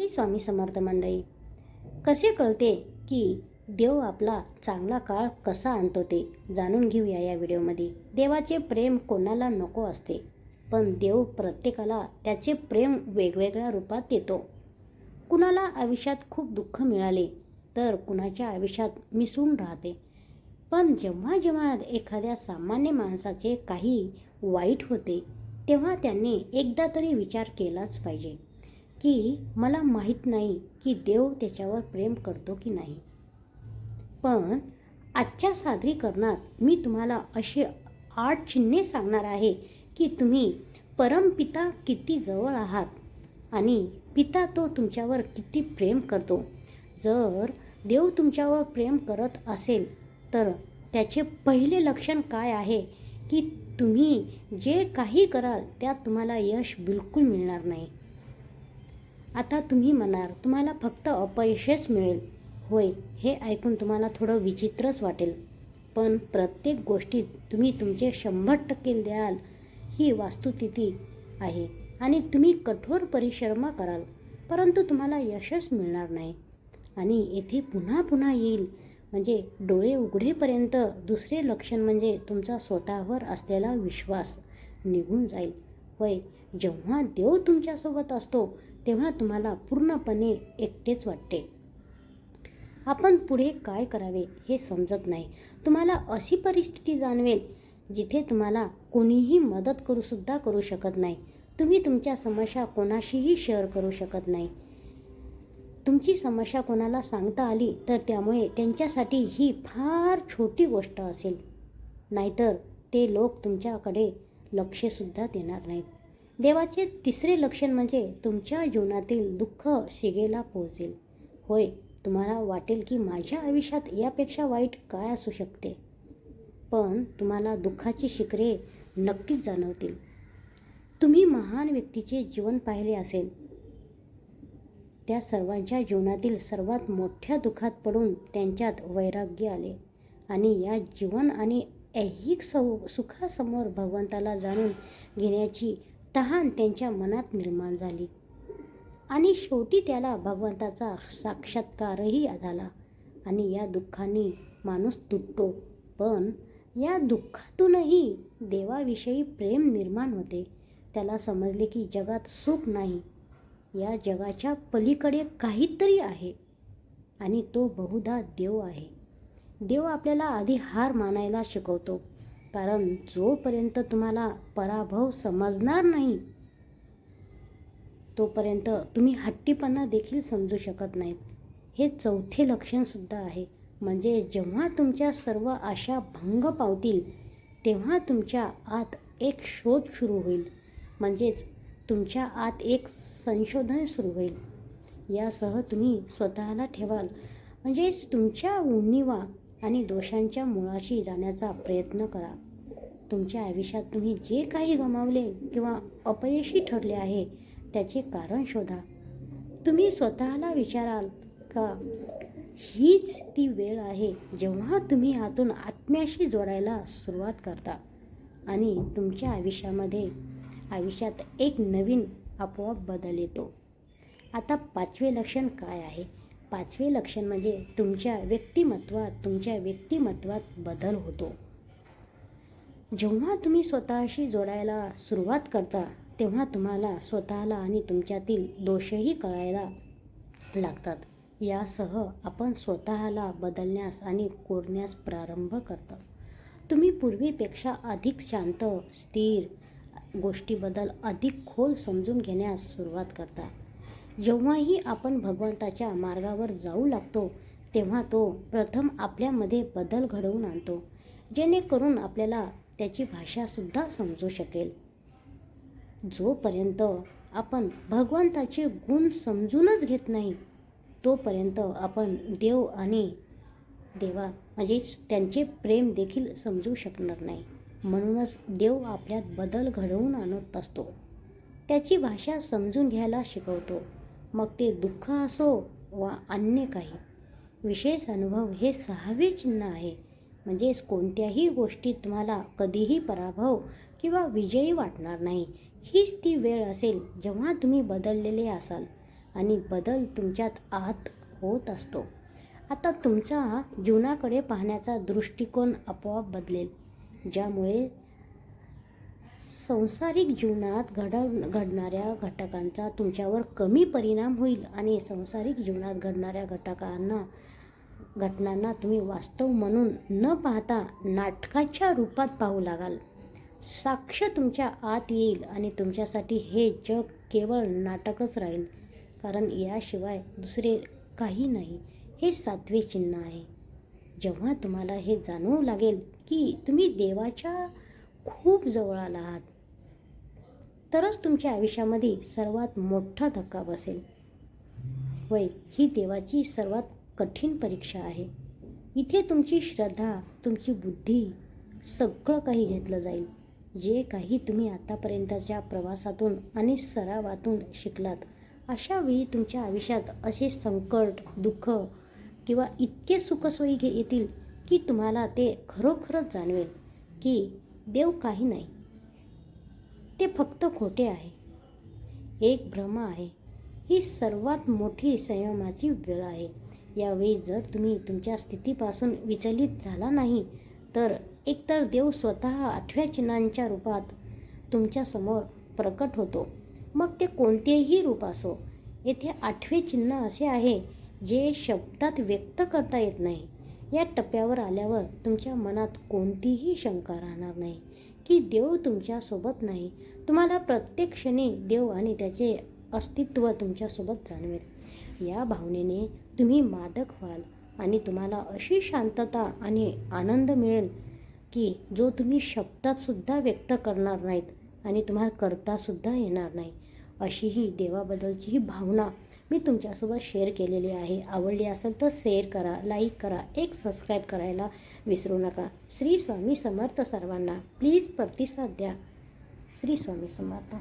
श्री स्वामी समर्थ मंडळी. कसे कळते की देव आपला चांगला काळ कसा आणतो ते जाणून घेऊया या व्हिडिओमध्ये. देवाचे प्रेम कोणाला नको असते पण देव प्रत्येकाला त्याचे प्रेम वेगवेगळ्या रूपात देतो. कुणाला आयुष्यात खूप दुःख मिळाले तर कुणाच्या आयुष्यात मिसळून राहते. पण जेव्हा जेव्हा एखाद्या सामान्य माणसाचे काही वाईट होते तेव्हा त्यांनी एकदा तरी विचार केलाच पाहिजे. की मला माहीत नाही की देव त्याच्यावर प्रेम करतो की नाही. पण आजच्या सादरीकरणात मी तुम्हाला अशी आठ चिन्हे सांगणार आहे की तुम्ही परमपिता किती जवळ आहात आणि पिता तो तुमच्यावर किती प्रेम करतो. जर देव तुमच्यावर प्रेम करत असेल तर त्याचे पहिले लक्षण काय आहे की तुम्ही जे काही कराल त्यात तुम्हाला यश बिलकुल मिळणार नाही. आता तुम्ही म्हणाल तुम्हाला फक्त अपयशच मिळेल. होय हे ऐकून तुम्हाला थोडं विचित्रच वाटेल. पण प्रत्येक गोष्टीत तुम्ही तुमचे शंभर टक्के द्याल ही वास्तुस्थिती आहे. आणि तुम्ही कठोर परिश्रम कराल परंतु तुम्हाला यशच मिळणार नाही. आणि येथे पुन्हा पुन्हा येईल. म्हणजे डोळे उघडेपर्यंत दुसरे लक्षण म्हणजे तुमचा स्वतःवर असलेला विश्वास निघून जाईल. होय जेव्हा देव तुमच्यासोबत असतो तेव्हा तुम्हाला पूर्णपणे एकटेच वाटते. आपण पुढे काय करावे हे समजत नाही. तुम्हाला अशी परिस्थिती जाणवेल जिथे तुम्हाला कोणीही मदत करूसुद्धा करू शकत नाही. तुम्ही तुमच्या समस्या कोणाशीही शेअर करू शकत नाही. तुमची समस्या कोणाला सांगता आली तर त्यामुळे त्यांच्यासाठी ही फार छोटी गोष्ट असेल. नाहीतर ते लोक तुमच्याकडे लक्षसुद्धा देणार नाहीत. देवाचे तिसरे लक्षण म्हणजे तुमच्या जीवनातील दुःख शिगेला पोहोचेल. होय तुम्हाला वाटेल की माझ्या आयुष्यात यापेक्षा वाईट काय असू शकते. पण तुम्हाला दुःखाची शिखरे नक्कीच जाणवतील. तुम्ही महान व्यक्तीचे जीवन पाहिले असेल. त्या सर्वांच्या जीवनातील सर्वात मोठ्या दुःखात पडून त्यांच्यात वैराग्य आले आणि या जीवन आणि ऐहिक सौ सुखासमोर भगवंताला जाणून घेण्याची तहान त्यांच्या मनात निर्माण झाली. आणि शेवटी त्याला भगवंताचा साक्षात्कारही झाला. आणि या दुःखाने माणूस तुटतो. पण या दुःखातूनही देवाविषयी प्रेम निर्माण होते. त्याला समजले की जगात सुख नाही. या जगाच्या पलीकडे काहीतरी आहे. आणि तो बहुधा देव आहे. देव आपल्याला आधी हार मानायला शिकवतो. कारण जोपर्यंत तुम्हाला पराभव समजणार नाही तोपर्यंत तुम्ही हट्टीपणा देखील समजू शकत नाहीत. हे चौथे लक्षणसुद्धा आहे. म्हणजे जेव्हा तुमच्या सर्व आशा भंग पावतील तेव्हा तुमच्या आत एक शोध सुरू होईल. म्हणजेच तुमच्या आत एक संशोधन सुरू होईल. यासह तुम्ही स्वतःला ठेवाल. म्हणजेच तुमच्या उणिवा आणि दोषांच्या मुळाशी जाण्याचा प्रयत्न करा. तुमच्या आयुष्यात तुम्ही जे काही गमावले किंवा अपयशी ठरले आहे त्याचे कारण शोधा. तुम्ही स्वतःला विचाराल का हीच ती वेळ आहे जेव्हा तुम्ही आतून आत्म्याशी जोडायला सुरुवात करता आणि तुमच्या आयुष्यामध्ये आयुष्यात एक नवीन आपोआप बदल येतो. आता पाचवे लक्षण काय आहे? पाचवे लक्षण म्हणजे तुमच्या व्यक्तिमत्वात तुमच्या व्यक्तिमत्वात बदल होतो. जेव्हा तुम्ही स्वतःशी जोडायला सुरुवात करता तेव्हा तुम्हाला स्वतःला आणि तुमच्यातील दोषही कळायला लागतात. यासह आपण स्वतःला बदलण्यास आणि कोरण्यास प्रारंभ करतो. तुम्ही पूर्वीपेक्षा अधिक शांत स्थिर गोष्टीबद्दल अधिक खोल समजून घेण्यास सुरुवात करता. जेव्हाही आपण भगवंताच्या मार्गावर जाऊ लागतो तेव्हा तो प्रथम आपल्यामध्ये बदल घडवून आणतो जेणेकरून आपल्याला त्याची भाषासुद्धा समजू शकेल. जोपर्यंत आपण भगवंताचे गुण समजूनच घेत नाही तोपर्यंत आपण देव आणि देवा म्हणजेच त्यांचे प्रेम देखील समजू शकणार नाही. म्हणूनच देव आपल्यात बदल घडवून आणत असतो. त्याची भाषा समजून घ्यायला शिकवतो. मग ते दुःख असो वा अन्य काही विशेष अनुभव हे सहावे चिन्ह आहे. म्हणजेच कोणत्याही गोष्टीत तुम्हाला कधीही पराभव किंवा विजयी वाटणार नाही. हीच ती वेळ असेल जेव्हा तुम्ही बदललेले असाल आणि बदल तुमच्यात आत होत असतो. आता तुमचा जीवनाकडे पाहण्याचा दृष्टिकोन आपोआप बदलेल ज्यामुळे संसारिक जीवनात घड घडणाऱ्या घटकांचा तुमच्यावर कमी परिणाम होईल आणि संसारिक जीवनात घडणाऱ्या घटकांना घटनांना तुम्ही वास्तव म्हणून न पाहता नाटकाच्या रूपात पाहू लागाल. साक्ष तुमच्या आत येईल आणि तुमच्यासाठी हे जग केवळ नाटकच राहील. कारण याशिवाय दुसरे काही नाही. हे सातवे चिन्ह आहे. जेव्हा तुम्हाला हे जाणवू लागेल की तुम्ही देवाच्या खूप जवळ आला आहात तरच तुमच्या आयुष्यामध्ये सर्वात मोठा धक्का बसेल. वय ही देवाची सर्वात कठीण परीक्षा आहे. इथे तुमची श्रद्धा तुमची बुद्धी सगळं काही घेतलं जाईल. जे काही तुम्ही आतापर्यंतच्या प्रवासातून आणि सरावातून शिकलात अशा वेळी तुमच्या आयुष्यात असे संकट दुःख किंवा इतके सुखसोयी घे येतील की तुम्हाला ते खरोखरच जाणवेल की देव काही नाही. ते फक्त खोटे आहे. एक भ्रम आहे. ही सर्वात मोठी संयमाची वेळ आहे. यावेळी जर तुम्ही तुमच्या स्थितीपासून विचलित झाला नाही तर एकतर देव स्वतः आठव्या चिन्हांच्या रूपात तुमच्यासमोर प्रकट होतो. मग ते कोणतेही रूप असो. येथे आठवे चिन्ह असे आहे जे शब्दात व्यक्त करता येत नाही. या टप्प्यावर आल्यावर तुमच्या मनात कोणतीही शंका राहणार नाही. की देव तुमच्यासोबत नाही. तुम्हाला प्रत्येक क्षणी देव आणि त्याचे अस्तित्व तुमच्यासोबत जाणवेल. या भावनेने तुम्ही मादक व्हाल आणि तुम्हाला अशी शांतता आणि आनंद मिळेल की जो तुम्ही शब्दातसुद्धा व्यक्त करणार नाहीत आणि तुम्हाला करतासुद्धा येणार नाही. अशी ही देवाबद्दलची ही भावना मी तुमच्यासोबत शेअर केलेली आहे. आवडली असेल तर शेअर करा लाईक करा एक सबस्क्राईब करायला विसरू नका. श्री स्वामी समर्थ सर्वांना. प्लीज प्रतिसाद द्या. श्री स्वामी समर्थ.